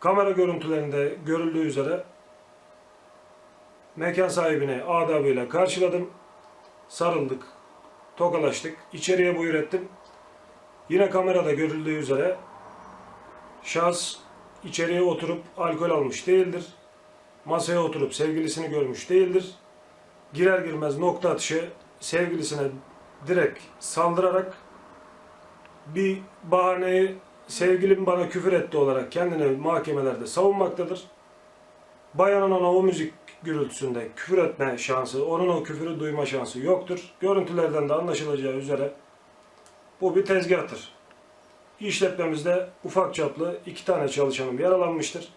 Kamera görüntülerinde görüldüğü üzere mekan sahibini adabıyla karşıladım. Sarıldık, tokalaştık. İçeriye buyur ettim. Yine kamerada görüldüğü üzere şahıs içeriye oturup alkol almış değildir. Masaya oturup sevgilisini görmüş değildir. Girer girmez nokta atışı sevgilisine direkt saldırarak bir bahaneyi sevgilim bana küfür etti olarak kendini mahkemelerde savunmaktadır. Bayanın ona o müzik gürültüsünde küfür etme şansı, onun o küfürü duyma şansı yoktur. Görüntülerden de anlaşılacağı üzere bu bir tezgahtır. İşletmemizde ufak çaplı iki tane çalışanım yaralanmıştır.